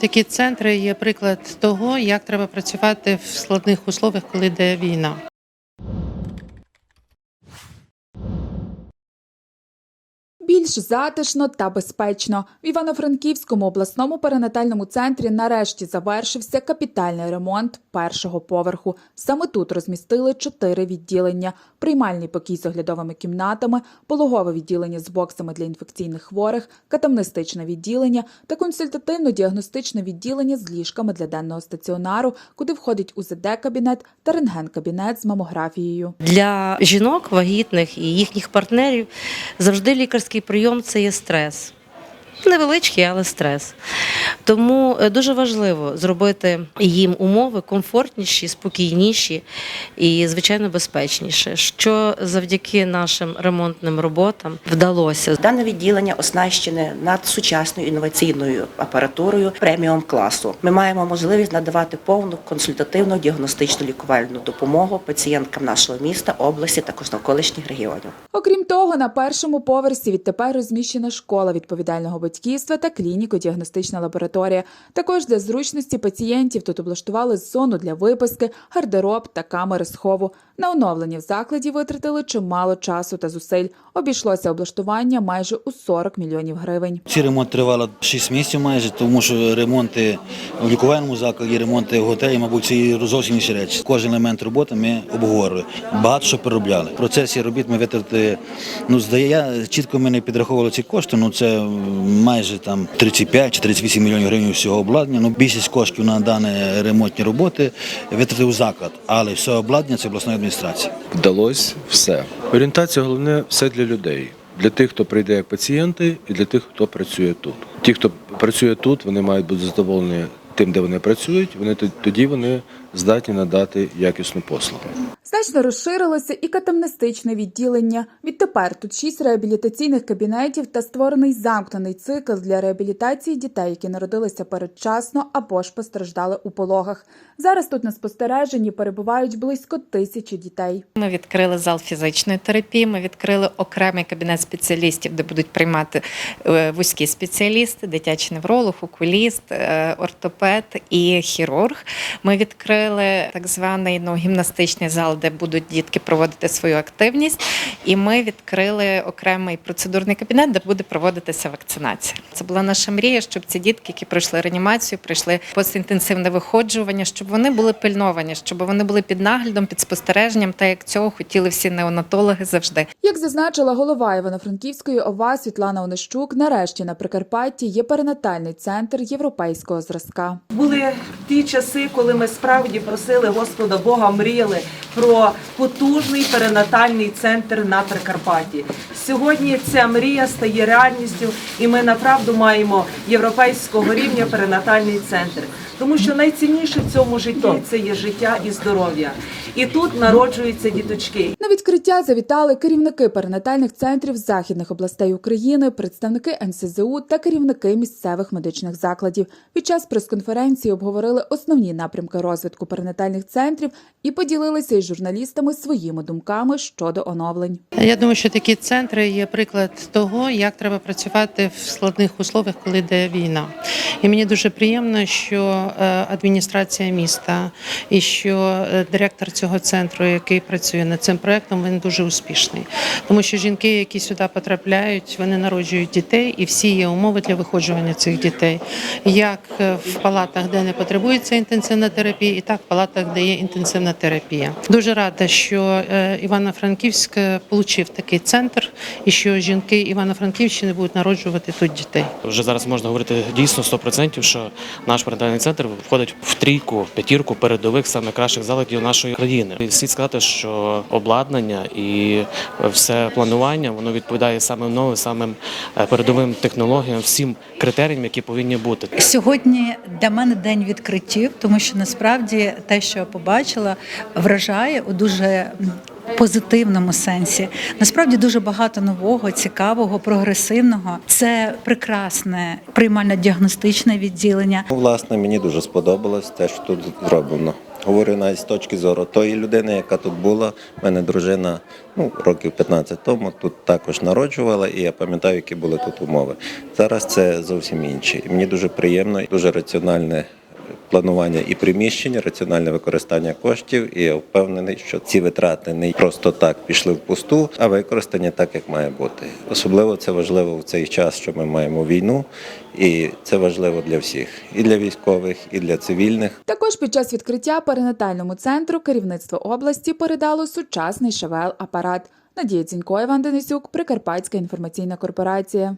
Такі центри є приклад того, як треба працювати в складних условиях, коли йде війна. Більш затишно та безпечно в Івано-Франківському обласному перинатальному центрі нарешті завершився капітальний ремонт першого поверху. Саме тут розмістили чотири відділення: приймальний покій з оглядовими кімнатами, пологове відділення з боксами для інфекційних хворих, катамнестичне відділення та консультативно-діагностичне відділення з ліжками для денного стаціонару, куди входить УЗД-кабінет та рентген-кабінет з мамографією. Для жінок вагітних і їхніх партнерів завжди лікарський прийом це є стрес. Невеличкий, але стрес. Тому е, дуже важливо зробити їм умови комфортніші, спокійніші і, звичайно, безпечніші, що завдяки нашим ремонтним роботам вдалося. Дане відділення оснащене надсучасною інноваційною апаратурою преміум класу. Ми маємо можливість надавати повну консультативну діагностичну лікувальну допомогу пацієнткам нашого міста, області також навколишніх регіонів. Окрім того, на першому поверсі відтепер розміщена школа відповідального батьківства та клініко-діагностична лабораторія. Також для зручності пацієнтів тут облаштували зону для виписки, гардероб та камери схову. На оновлення в закладі витратили чимало часу та зусиль. Обійшлося облаштування майже у 40 мільйонів гривень. Ці ремонт тривало 6 місяців майже, тому що ремонти в лікувальному закладі, ремонти в готелі, мабуть, це зовсім інші речі. Кожен елемент роботи ми обговорювали. Багато що переробляли. В процесі робіт ми витратили, ну здає, чітко ми не підраховували ці кошти, ну це майже там 35 чи 38 мільйонів гривень всього обладнання. Ну, більшість коштів на дані ремонтні роботи витратив заклад, але все обладнання це обласної адміністрації. вдалося все. Орієнтація головне все для людей. Для тих, хто прийде як пацієнти, і для тих, хто працює тут. Ті, хто працює тут, вони мають бути задоволені тим, де вони працюють. Вони тоді вони здатні надати якісну послугу. Значно розширилося і катамнестичне відділення. Відтепер тут шість реабілітаційних кабінетів та створений замкнений цикл для реабілітації дітей, які народилися передчасно або ж постраждали у пологах. Зараз тут на спостереженні перебувають близько тисячі дітей. Ми відкрили зал фізичної терапії. Ми відкрили окремий кабінет спеціалістів, де будуть приймати е, вузькі спеціалісти, дитячий невролог, окуліст, е, ортопед і хірург. Ми відкрили так званий ну, гімнастичний зал, де будуть дітки проводити свою активність. І ми відкрили окремий процедурний кабінет, де буде проводитися вакцинація. Це була наша мрія, щоб ці дітки, які пройшли реанімацію, пройшли постінтенсивне виходжування, щоб вони були пильновані, щоб вони були під наглядом, під спостереженням, та як цього хотіли всі неонатологи завжди. Як зазначила голова Івано-Франківської ОВА Світлана Онищук, нарешті на Прикарпатті є перинатальний центр європейського зразка. Були ті часи, коли ми справді просили Господа Бога, мріяли про потужний перинатальний центр на Прикарпатті. Сьогодні ця мрія стає реальністю, і ми направду маємо європейського рівня перинатальний центр. Тому що найцінніше в цьому житті це є життя і здоров'я. І тут народжуються діточки. На відкриття завітали керівники перинатальних центрів західних областей України, представники НСЗУ та керівники місцевих медичних закладів. Під час прес-конференції обговорили основні напрямки розвитку перинатальних центрів і поділилися із журналістами своїми думками щодо оновлень. Я думаю, що такі центри є приклад того, як треба працювати в складних условиях, коли йде війна. І мені дуже приємно, що е, адміністрація міста і що е, директор цього центру, який працює над цим проектом, він дуже успішний. Тому що жінки, які сюди потрапляють, вони народжують дітей, і всі є умови для виходжування цих дітей, як е, в палатах, де не потребується інтенсивна терапія, і так в палатах, де є інтенсивна терапія. Дуже рада, що Івано-Франківськ отримав такий центр, і що жінки Івано-Франківщини будуть народжувати тут дітей. Вже зараз можна говорити дійсно 100%, що наш перинатальний центр входить в трійку, п'ятірку передових саме кращих закладів нашої країни. І слід сказати, що обладнання і все планування воно відповідає самим новим, самим е, передовим технологіям, всім критеріям, які повинні бути. Сьогодні для мене день відкриттів, тому що насправді те, що я побачила, вражає у дуже позитивному сенсі. Насправді дуже багато нового, цікавого, прогресивного. Це прекрасне приймально-діагностичне відділення. Ну, Власне, мені дуже сподобалось те, що тут зроблено. Говорю навіть з точки зору тої людини, яка тут була. У мене дружина ну, років 15 тому тут також народжувала, і я пам'ятаю, які були тут умови. Зараз це зовсім інші. Мені дуже приємно, дуже раціональне планування і приміщення, раціональне використання коштів. І я впевнений, що ці витрати не просто так пішли в пусту, а використані так, як має бути. Особливо це важливо в цей час, що ми маємо війну, і це важливо для всіх, і для військових, і для цивільних. Також під час відкриття перинатальному центру керівництво області передало сучасний ШВЛ-апарат. Надія Цінько, Іван Денисюк, Прикарпатська інформаційна корпорація.